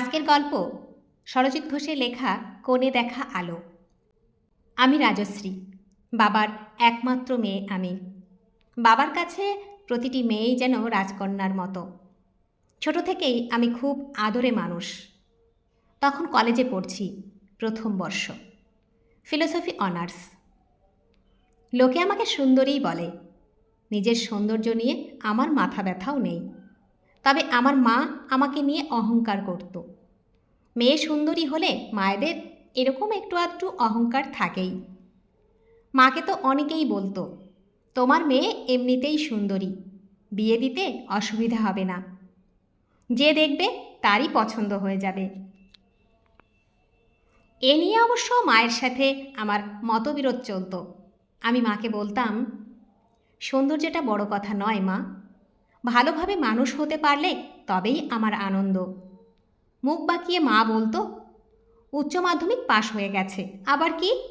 আজকের গল্প সরজিৎ ঘোষের লেখা কোণে দেখা আলো। আমি রাজশ্রী, বাবার একমাত্র মেয়ে আমি। বাবার কাছে প্রতিটি মেয়েই যেন রাজকন্যার মতো। ছোট থেকেই আমি খুব আদরে মানুষ। তখন কলেজে পড়ছি, প্রথম বর্ষ। Philosophy honours. লোকে আমাকে সুন্দরীই বলে। নিজের সৌন্দর্য নিয়ে আমার মাথা ব্যথাও নেই। তবে আমার মা আমাকে নিয়ে অহংকার করত। মেয়ে সুন্দরী হলে মায়েদের এরকম একটু আধটু অহংকার থাকেই। মাকে তো অনেকেই বলতো, তোমার মেয়ে এমনিতেই সুন্দরী, বিয়ে দিতে অসুবিধা হবে না। যে দেখবে তারই পছন্দ হয়ে যাবে। এ নিয়ে অবশ্য মায়ের সাথে আমার মতবিরোধ চলতো। আমি মাকে বলতাম সৌন্দর্যটা বড় কথা নয় মা ভালোভাবে মানুষ হতে পারলে তবেই আমার আনন্দ। মুখ বাঁকিয়ে মা বলতো, উচ্চ মাধ্যমিক পাশ হয়ে গেছে, আবার কি?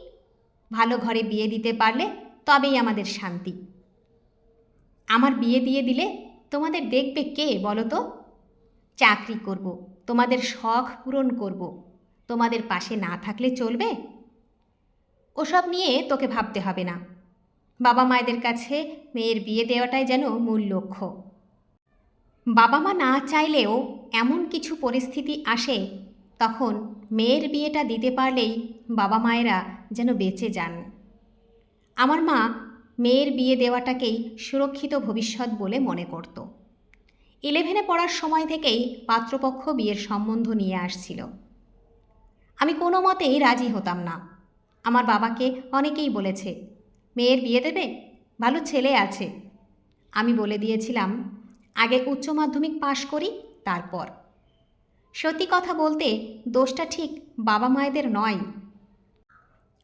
ভালো ঘরে বিয়ে দিতে পারলে তবেই আমাদের শান্তি। আমার বিয়ে দিয়ে দিলে তোমাদের দেখবে কে বলো তো? চাকরি করব, তোমাদের শখ পূরণ করব, তোমাদের পাশে না থাকলে চলবে? ওসব নিয়ে তোকে ভাবতে হবে না। বাবা মায়েদের কাছে মেয়ের বিয়ে দেওয়াটাই যেন মূল লক্ষ্য। বাবা মা না চাইলেও এমন কিছু পরিস্থিতি আসে, তখন মেয়ের বিয়েটা দিতে পারলেই বাবা মায়েরা যেন বেঁচে যান। আমার মা মেয়ের বিয়ে দেওয়াটাকেই সুরক্ষিত ভবিষ্যৎ বলে মনে করত। ইলেভেনে পড়ার সময় থেকেই পাত্রপক্ষ বিয়ের সম্বন্ধ নিয়ে আসছিল। আমি কোনো মতেই রাজি হতাম না। আমার বাবাকে অনেকেই বলেছে, মেয়ের বিয়ে দেবে? ভালো ছেলে আছে। আমি বলে দিয়েছিলাম আগে উচ্চ মাধ্যমিক পাশ করি, তারপর। সত্যি কথা বলতে দোষটা ঠিক বাবা মায়েদের নয়।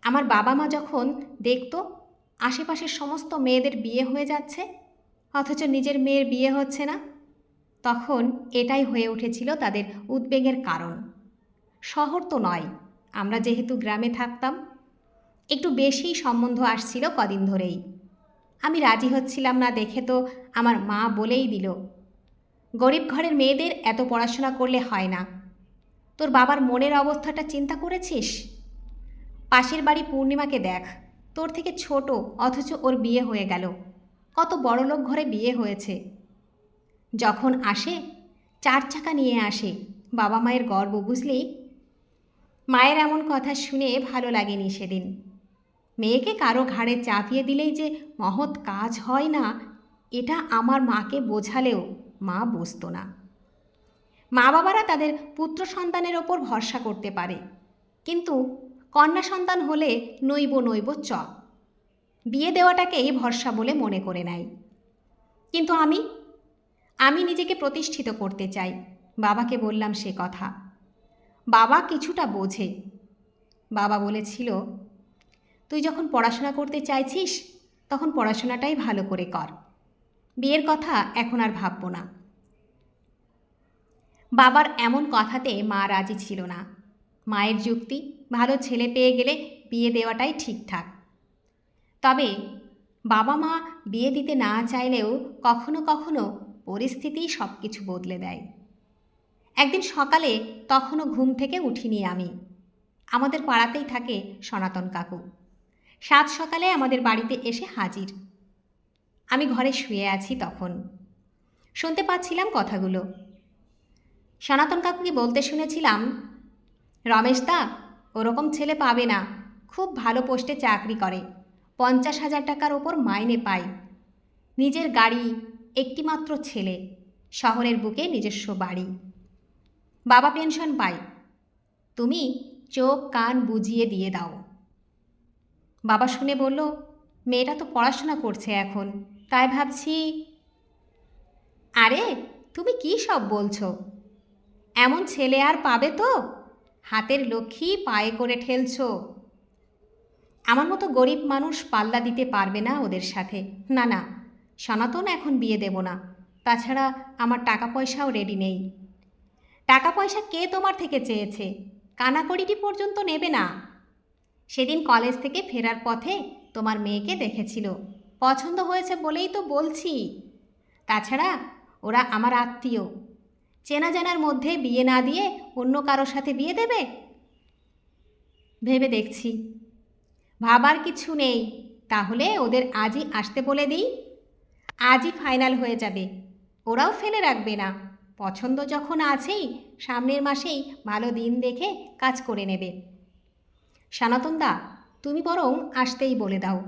আমার বাবা মা যখন দেখতো আশেপাশের সমস্ত মেয়েদের বিয়ে হয়ে যাচ্ছে, অথচ নিজের মেয়ের বিয়ে হচ্ছে না, তখন এটাই হয়ে উঠেছিল তাদের উদ্বেগের কারণ। শহর তো নয়, আমরা যেহেতু গ্রামে থাকতাম, একটু বেশি সম্বন্ধ আসছিল কদিন ধরেই। আমি রাজি হচ্ছিলাম না দেখে তো আমার মা বলেই দিল, গরিব ঘরের মেয়েদের এত পড়াশোনা করলে হয় না। তোর বাবার মনের অবস্থাটা চিন্তা করেছিস? পাশের বাড়ি পূর্ণিমাকে দেখ, তোর থেকে ছোট, অথচ ওর বিয়ে হয়ে গেল। কত বড়লোক ঘরে বিয়ে হয়েছে। যখন আসে, চার চাকা নিয়ে আসে, বাবা মায়ের গর্ব বুঝলি? মায়ের এমন কথা শুনে ভালো লাগেনি সেদিন। মেয়েকে কারও ঘাড়ে চাপিয়ে দিলেই যে মহৎ কাজ হয় না, এটা আমার মাকে বোঝালেও মা বুঝতো না। মা বাবারা তাদের পুত্র সন্তানের ওপর ভরসা করতে পারে, কিন্তু কন্যা সন্তান হলে নৈব নৈব চ। বিয়ে দেওয়াটাকেই ভরসা বলে মনে করে নেয় কিন্তু আমি আমি নিজেকে প্রতিষ্ঠিত করতে চাই, বাবাকে বললাম সে কথা। বাবা কিছুটা বোঝে। বাবা বলেছিল তুই যখন পড়াশোনা করতে চাইছিস, তখন পড়াশোনাটাই ভালো করে কর। বিয়ের কথা এখন আর ভাববো না। বাবার এমন কথাতে মা রাজি ছিল না। মায়ের যুক্তি, ভালো ছেলে পেয়ে গেলে বিয়ে দেওয়াটাই ঠিকঠাক। তবে বাবা মা বিয়ে দিতে না চাইলেও কখনো কখনো পরিস্থিতিই সব কিছু বদলে দেয়। একদিন সকালে তখনও ঘুম থেকে উঠিনি আমি। আমাদের পাড়াতেই থাকে সনাতন কাকু। সাত সকালে আমাদের বাড়িতে এসে হাজির। আমি ঘরে শুয়ে আছি তখন। শুনতে পাচ্ছিলাম কথাগুলো। সনাতন কাকুকে বলতে শুনেছিলাম, রমেশ দা, ওরকম ছেলে পাবে না। খুব ভালো পোস্টে চাকরি করে। পঞ্চাশ হাজার টাকার ওপর মাইনে পায়। নিজের গাড়ি, একটিমাত্র ছেলে। শহরের বুকে নিজস্ব বাড়ি। বাবা পেনশন পায়। তুমি চোখ কান বুঝিয়ে দিয়ে দাও। বাবা শুনে বলল, মেয়েটা তো পড়াশোনা করছে এখন। তাই ভাবছি, আরে, তুমি কি সব বলছো? এমন ছেলে আর পাবে তো? হাতের লক্ষ্মী পায়ে করে ঠেলছো। আমার মতো গরিব মানুষ পাল্লা দিতে পারবে না ওদের সাথে। না না, সনাতন এখন বিয়ে দেব না। তাছাড়া আমার টাকা পয়সাও রেডি নেই। টাকা পয়সা কে তোমার থেকে চেয়েছে? কানাকড়িটি পর্যন্ত নেবে না। সেদিন কলেজ থেকে ফেরার পথে তোমার মেয়েকে দেখেছিল। পছন্দ হয়েছে বলেই তো বলছি। তাছাড়া ওরা আমার আত্মীয়। চেনা জানার মধ্যে বিয়ে না দিয়ে অন্য কারোর সাথে বিয়ে দেবে? ভেবে দেখছি। ভাবার কিছু নেই। তাহলে ওদের আজই আসতে বলে দিই। আজই ফাইনাল হয়ে যাবে। ওরাও ফেলে রাখবে না। পছন্দ যখন আছেই, সামনের মাসেই ভালো দিন দেখে কাজ করে নেবে। সনাতন দা, তুমি বরং আসতেই বলে দাও।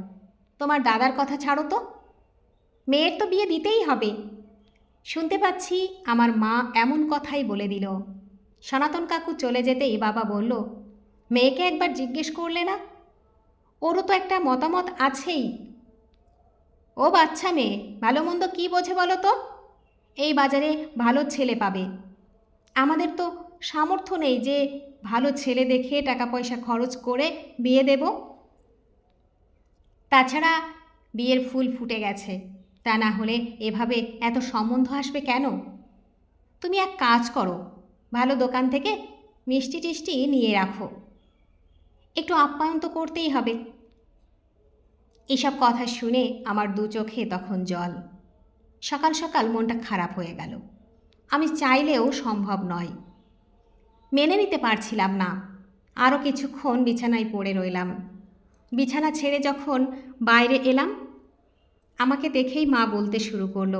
তোমার দাদার কথা ছাড়ো তো। মেয়ের তো বিয়ে দিতেই হবে। শুনতে পাচ্ছি আমার মা এমন কথাই বলে দিল। সনাতন কাকু চলে যেতেই বাবা বলল, মেয়েকে একবার জিজ্ঞেস করলে না? ওরও তো একটা মতামত আছেই। ও বাচ্চা মেয়ে, ভালো মন্দ কী বোঝে বলো তো? এই বাজারে ভালো ছেলে পাবে। আমাদের তো সামর্থ্য নেই যে ভালো ছেলে দেখে টাকা পয়সা খরচ করে বিয়ে দেব। তাছাড়া বিয়ের ফুল ফুটে গেছে। তা না হলে এভাবে এত সম্বন্ধ আসবে কেন? তুমি এক কাজ করো, ভালো দোকান থেকে মিষ্টি টিষ্টি নিয়ে রাখো। একটু আপ্যায়ন তো করতেই হবে। এসব কথা শুনে আমার দু চোখে তখন জল। সকাল সকাল মনটা খারাপ হয়ে গেল। আমি চাইলেও সম্ভব নয়। মেনে নিতে পারছিলাম না। আরও কিছুক্ষণ বিছানায় পড়ে রইলাম। বিছানা ছেড়ে যখন বাইরে এলাম, আমাকে দেখেই মা বলতে শুরু করল,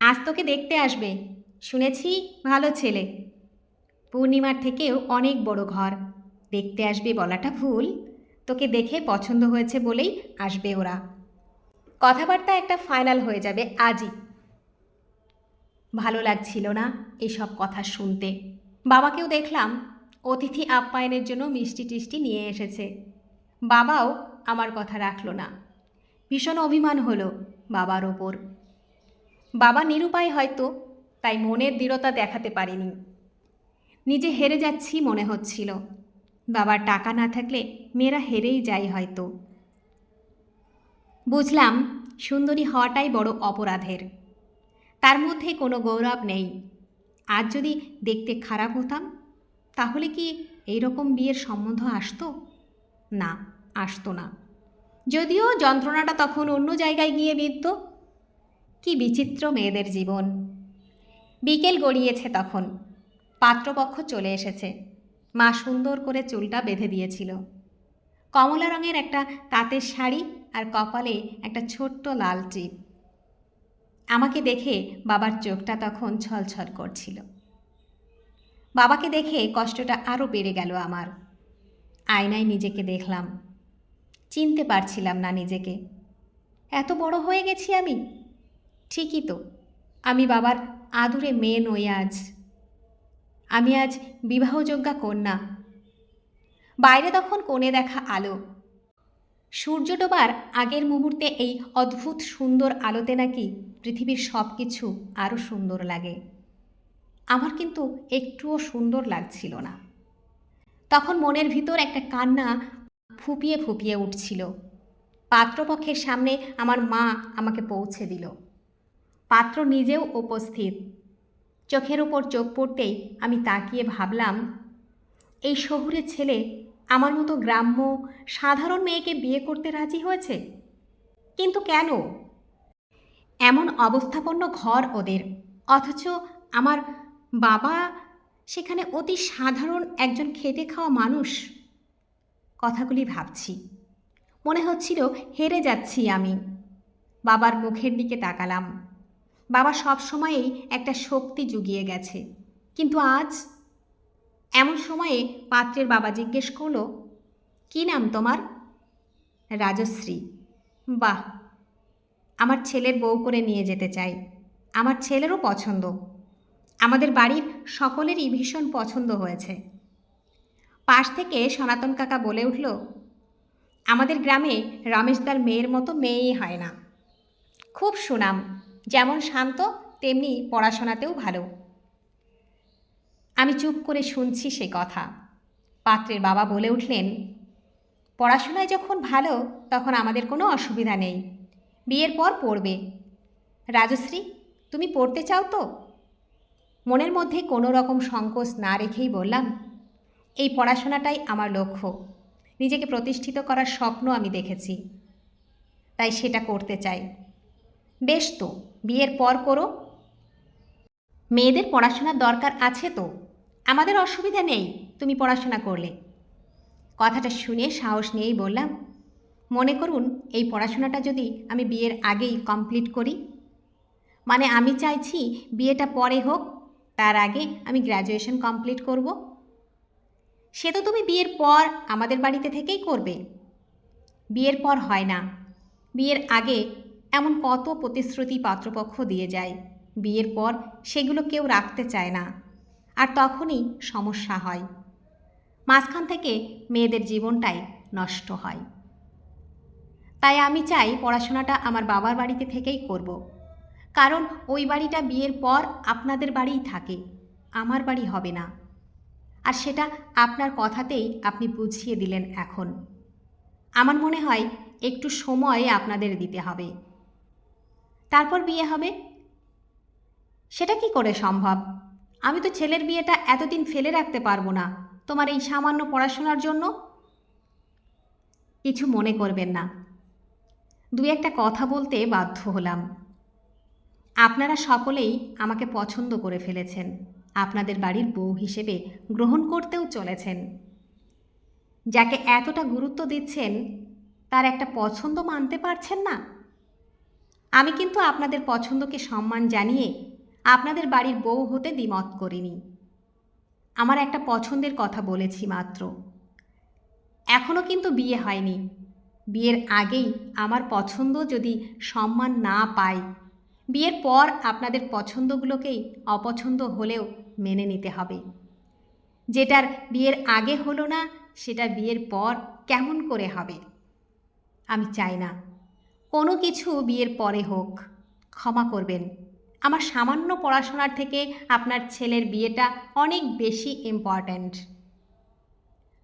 আজ তোকে দেখতে আসবে। শুনেছি ভালো ছেলে। পূর্ণিমার থেকেও অনেক বড় ঘর। দেখতে আসবে বলাটা ভুল। তোকে দেখে পছন্দ হয়েছে বলেই আসবে ওরা। কথাবার্তা একটা ফাইনাল হয়ে যাবে আজই। ভালো লাগছিল না এসব কথা শুনতে। বাবাকেও দেখলাম। অতিথি আপ্যায়নের জন্য মিষ্টি টিষ্টি নিয়ে এসেছে। বাবাও আমার কথা রাখল না। ভীষণ অভিমান হলো বাবার ওপর। বাবা নিরুপায় হয়তো, তাই মনের দৃঢ়তা দেখাতে পারিনি। নিজে হেরে যাচ্ছি মনে হচ্ছিল। বাবার টাকা না থাকলে মেয়েরা হেরেই যায় হয়তো। বুঝলাম সুন্দরী হওয়াটাই বড় অপরাধের। তার মধ্যে কোনো গৌরব নেই। আজ যদি দেখতে খারাপ হতাম, তাহলে কি এইরকম বিয়ের সম্বন্ধ আসতো? না আসতো না। যদিও যন্ত্রণাটা তখন অন্য জায়গায় গিয়ে বিদ্য কি বিচিত্র মেয়েদের জীবন। বিকেল গড়িয়েছে তখন। পাত্রপক্ষ চলে এসেছে। মা সুন্দর করে চুলটা বেঁধে দিয়েছিল। কমলা রঙের একটা তাঁতের শাড়ি আর কপালে একটা ছোট্ট লাল টিপ। আমাকে দেখে বাবার চোখটা তখন ছলছল করছিল। বাবাকে দেখে কষ্টটা আরও বেড়ে গেল আমার। আয়নায় নিজেকে দেখলাম। চিনতে পারছিলাম না নিজেকে। এত বড় হয়ে গেছি আমি? ঠিকই তো। আমি বাবার আদুরে মেয়ে নই আজ। আমি আজ বিবাহযোগ্যা কন্যা। বাইরে তখন কোণে দেখা আলো। সূর্য ডোবার আগের মুহূর্তে এই অদ্ভুত সুন্দর আলোতে নাকি পৃথিবীর সব কিছু আরও সুন্দর লাগে। আমার কিন্তু একটুও সুন্দর লাগছিল না। তখন মনের ভিতর একটা কান্না ফুপিয়ে ফুপিয়ে উঠছিল। পাত্রপক্ষের সামনে আমার মা আমাকে পৌঁছে দিল। পাত্র নিজেও উপস্থিত। চোখের ওপর চোখ পড়তেই আমি তাকিয়ে ভাবলাম, এই শহুরে ছেলে আমার মতো গ্রাম্য, সাধারণ মেয়েকে বিয়ে করতে রাজি হয়েছে? কিন্তু কেন? এমন অবস্থাপন্ন ঘর ওদের। অথচ আমার বাবা সেখানে অতি সাধারণ একজন খেটে খাওয়া মানুষ। কথাগুলি ভাবছি। মনে হচ্ছিল হেরে যাচ্ছি আমি। বাবার মুখের দিকে তাকালাম। বাবা সব সময়েই একটা শক্তি জুগিয়ে গেছে। কিন্তু আজ এমন সময়ে পাত্রের বাবা জিজ্ঞেস করল, কী নাম তোমার? রাজশ্রী। বাহ! আমার ছেলের বউ করে নিয়ে যেতে চাই। আমার ছেলেরও পছন্দ। আমাদের বাড়ির সকলেরই ভীষণ পছন্দ হয়েছে। পাশ থেকে সনাতন কাকা বলে উঠল, আমাদের গ্রামে রমেশদার মেয়ের মতো মেয়েই হয় না। খুব সুনাম। যেমন শান্ত, তেমনি পড়াশোনাতেও ভালো। আমি চুপ করে শুনছি সে কথা। পাত্রের বাবা বলে উঠলেন, পড়াশোনায় যখন ভালো, তখন আমাদের কোনো অসুবিধা নেই। বিয়ের পর পড়বে। রাজশ্রী, তুমি পড়তে চাও তো? মনের মধ্যে কোনো রকম সংকোচ না রেখেই বললাম, এই পড়াশোনাটাই আমার লক্ষ্য। নিজেকে প্রতিষ্ঠিত করার স্বপ্ন আমি দেখেছি। তাই সেটা করতে চাই। বেশ তো, বিয়ের পর করো। মেয়েদের পড়াশোনার দরকার আছে তো? আমাদের অসুবিধা নেই, তুমি পড়াশোনা করলে। কথাটা শুনে সাহস নিয়েই বললাম, মনে করুন, এই পড়াশোনাটা যদি আমি বিয়ের আগেই কমপ্লিট করি? মানে আমি চাইছি বিয়েটা পরে হোক, তার আগে আমি গ্র্যাজুয়েশন কমপ্লিট করব। সে তো তুমি বিয়ের পর আমাদের বাড়িতে থেকেই করবে। বিয়ের পর হয় না। বিয়ের আগে এমন কত প্রতিশ্রুতি পাত্রপক্ষ দিয়ে যায়। বিয়ের পর সেগুলো কেউ রাখতে চায় না। আর তখনই সমস্যা হয়। মাঝখান থেকে মেয়েদের জীবনটাই নষ্ট হয়। তাই আমি চাই পড়াশোনাটা আমার বাবার বাড়িতে থেকেই করব। কারণ ওই বাড়িটা বিয়ের পর আপনাদের বাড়িই থাকে, আমার বাড়ি হবে না। আর সেটা আপনার কথাতেই আপনি বুঝিয়ে দিলেন এখন। আমার মনে হয় একটু সময় আপনাদের দিতে হবে। তারপর বিয়ে হবে? সেটা কি করে সম্ভব? আমি তো ছেলের বিয়েটা এতদিন ফেলে রাখতে পারব না। তোমার এই সামান্য পড়াশোনার জন্য কিছু মনে করবেন না। দু একটা কথা বলতে বাধ্য হলাম। আপনারা সকলেই আমাকে পছন্দ করে ফেলেছেন। আপনাদের বাড়ির বউ হিসেবে গ্রহণ করতেও চলেছেন। যাকে এতটা গুরুত্ব দিচ্ছেন, তার একটা পছন্দ মানতে পারছেন না। আমি কিন্তু আপনাদের পছন্দকে সম্মান জানিয়ে আপনাদের বাড়ির বউ হতে দ্বিমত করিনি। আমার একটা পছন্দের কথা বলেছি মাত্র। এখনও কিন্তু বিয়ে হয়নি। বিয়ের আগেই আমার পছন্দ যদি সম্মান না পায় বিয়ের পর আপনাদের পছন্দগুলোকেই অপছন্দ হলেও মেনে নিতে হবে। যেটার বিয়ের আগে হলো না, সেটা বিয়ের পর কেমন করে হবে? আমি চাই না। কোনো কিছু বিয়ের পরে হোক, ক্ষমা করবেন। আমার সামান্য পড়াশোনার থেকে আপনার ছেলের বিয়েটা অনেক বেশি ইম্পর্ট্যান্ট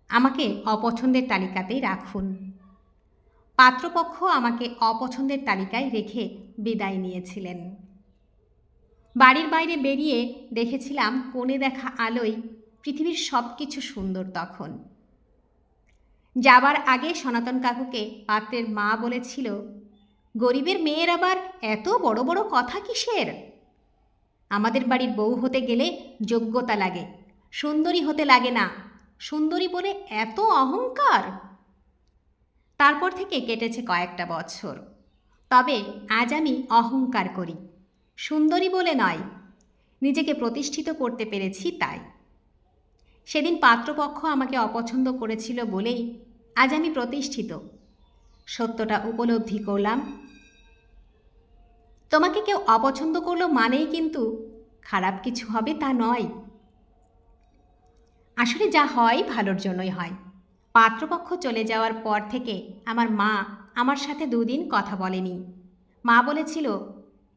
আমাকে অপছন্দের তালিকাতেই রাখুন। পাত্রপক্ষ আমাকে অপছন্দের তালিকায় রেখে বিদায় নিয়েছিলেন। বাড়ির বাইরে বেরিয়ে দেখেছিলাম কোণে দেখা আলোয় পৃথিবীর সব কিছু সুন্দর তখন। যাবার আগে সনাতন কাকুকে পাত্রের মা বলেছিল গরিবের মেয়ের আবার এত বড় বড় কথা কিসের? আমাদের বাড়ির বউ হতে গেলে যোগ্যতা লাগে, সুন্দরী হতে লাগে না, সুন্দরী বলে এত অহংকার। তারপর থেকে কেটেছে কয়েকটা বছর। তবে আজ আমি অহংকার করি, সুন্দরী বলে নয়, নিজেকে প্রতিষ্ঠিত করতে পেরেছি তাই। সেদিন পাত্রপক্ষ আমাকে অপছন্দ করেছিল বলেই আজ আমি প্রতিষ্ঠিত। সত্যটা উপলব্ধি করলাম তোমাকে কেউ অপছন্দ করল মানেই কিন্তু খারাপ কিছু হবে তা নয়। আসলে যা হয় ভালোর জন্যই হয়। পাত্রপক্ষ চলে যাওয়ার পর থেকে আমার মা আমার সাথে দুদিন কথা বলেনি। মা বলেছিল,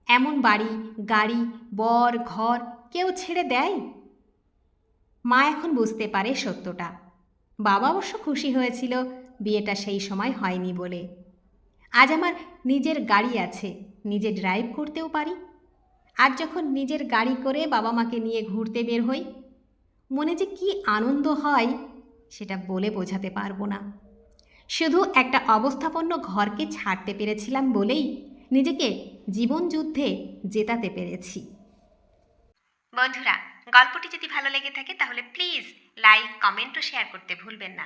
এমন বাড়ি, গাড়ি, বর, ঘর কেউ ছেড়ে দেয়? মা এখন বুঝতে পারে সত্যটা। বাবা অবশ্য খুশি হয়েছিল, বিয়েটা সেই সময় হয়নি বলে। আজ আমার নিজের গাড়ি আছে নিজে ড্রাইভ করতেও পারি। আর যখন নিজের গাড়ি করে বাবা মাকে নিয়ে ঘুরতে বের হই, মনে যে কি আনন্দ হয়, সেটা বলে বোঝাতে পারব না। শুধু একটা অবস্থাপন্ন ঘরকে ছাড়তে পেরেছিলাম বলেই নিজেকে জীবন যুদ্ধে জেতাতে পেরেছি। বন্ধুরা, গল্পটি যদি ভালো লেগে থাকে তাহলে প্লিজ লাইক কমেন্ট ও শেয়ার করতে ভুলবেন না।